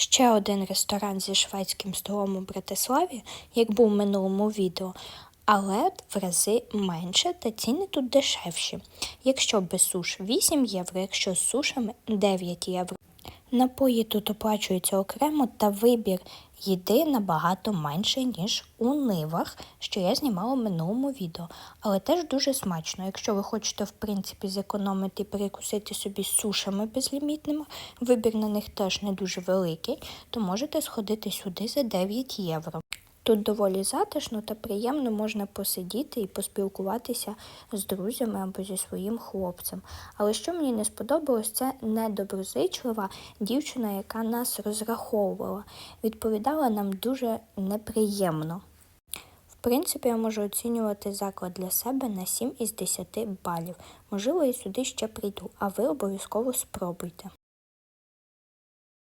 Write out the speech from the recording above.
Ще один ресторан зі шведським столом у Братиславі, як був в минулому відео, але в рази менше та ціни тут дешевші. Якщо без суш 8 євро, якщо з сушами 9 євро. Напої тут оплачуються окремо та вибір їди набагато менше, ніж у нивах, що я знімала в минулому відео. Але теж дуже смачно. Якщо ви хочете, в принципі, зекономити і перекусити собі сушами безлімітними, вибір на них теж не дуже великий, то можете сходити сюди за 9 євро. Тут доволі затишно та приємно можна посидіти і поспілкуватися з друзями або зі своїм хлопцем. Але що мені не сподобалось, це недоброзичлива дівчина, яка нас розраховувала, відповідала нам дуже неприємно. В принципі, я можу оцінювати заклад для себе на 7 із 10 балів. Можливо, і сюди ще прийду, а ви обов'язково спробуйте.